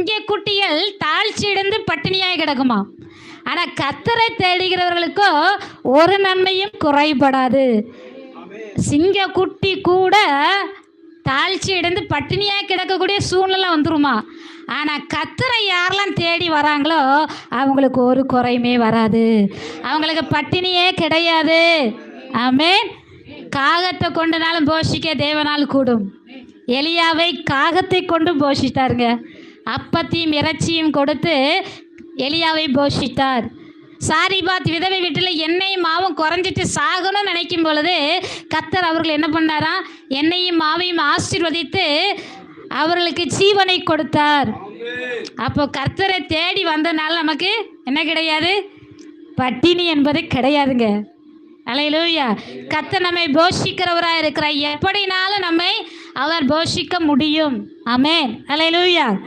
சிங்கக்குட்டிகள் தாழ்ச்சியடைந்து பட்டினியாய் கிடக்குமா? ஆனால் கத்தரை தேடுகிறவர்களுக்கோ ஒரு நன்மையும் குறைபடாது. சிங்கக்குட்டி கூட தாழ்ச்சி இடந்து பட்டினியாக கிடக்கக்கூடிய சூழ்நிலை வந்துருமா? ஆனால் கத்தரை யாரெல்லாம் தேடி வராங்களோ அவங்களுக்கு ஒரு குறையுமே வராது. அவங்களுக்கு பட்டினியே கிடையாது. ஆமென். காகத்தை கொண்டனாலும் போஷிக்க தேவனால் கூடும். எலியாவை காகத்தை கொண்டு போஷித்தாருங்க. அப்பத்தையும் இறைச்சியும் கொடுத்து எலியாவை போஷித்தார். சாரிபாத் விதவை வீட்டில் எண்ணெயும் மாவும் குறைஞ்சிட்டு சாகணும்னு நினைக்கும் பொழுது கத்தர் அவர்கள் என்ன பண்ணாரா? எண்ணெயும் மாவையும் ஆசீர்வதித்து அவர்களுக்கு ஜீவனை கொடுத்தார். அப்போ கர்த்தரை தேடி வந்தனால நமக்கு என்ன கிடையாது? பட்டினி என்பது கிடையாதுங்க. அலையிலூயா. கத்த நம்மை போஷிக்கிறவராக இருக்கிறார். எப்படினாலும் நம்மை அவர் போஷிக்க முடியும். அமேன் அலையிலூயா.